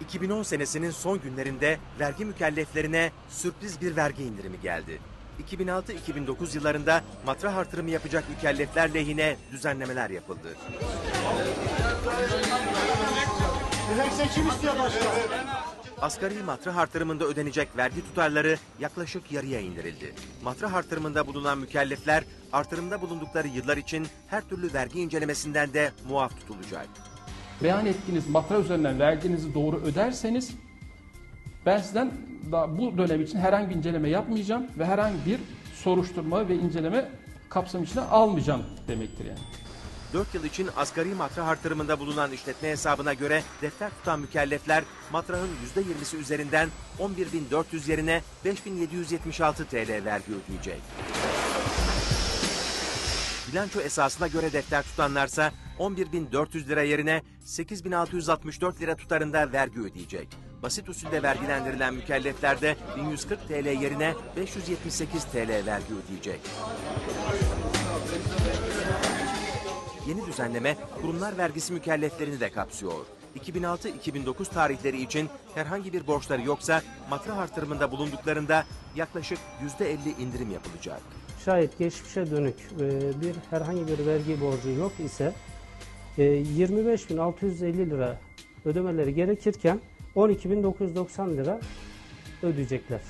2010 senesinin son günlerinde vergi mükelleflerine sürpriz bir vergi indirimi geldi. 2006-2009 yıllarında matrah artırımı yapacak mükellefler lehine düzenlemeler yapıldı. Asgari matrah artırımında ödenecek vergi tutarları yaklaşık yarıya indirildi. Matrah artırımında bulunan mükellefler artırımda bulundukları yıllar için her türlü vergi incelemesinden de muaf tutulacak. Beyan ettiğiniz matra üzerinden verginizi doğru öderseniz ben sizden daha bu dönem için herhangi bir inceleme yapmayacağım ve herhangi bir soruşturma ve inceleme kapsam içine almayacağım demektir yani. 4 yıl için asgari matrah artırımında bulunan işletme hesabına göre defter tutan mükellefler matrahın %20'si üzerinden 11.400 yerine 5.776 TL vergi ödeyecek. Bilanço esasına göre defter tutanlarsa 11.400 lira yerine 8.664 lira tutarında vergi ödeyecek. Basit usulde vergilendirilen mükellefler de 1140 TL yerine 578 TL vergi ödeyecek. Yeni düzenleme kurumlar vergisi mükelleflerini de kapsıyor. 2006-2009 tarihleri için herhangi bir borçları yoksa matrah artırımında bulunduklarında yaklaşık %50 indirim yapılacak. Şayet geçmişe dönük e, bir herhangi bir vergi borcu yok ise e, 25.650 lira ödemeleri gerekirken 12.990 lira ödeyecekler.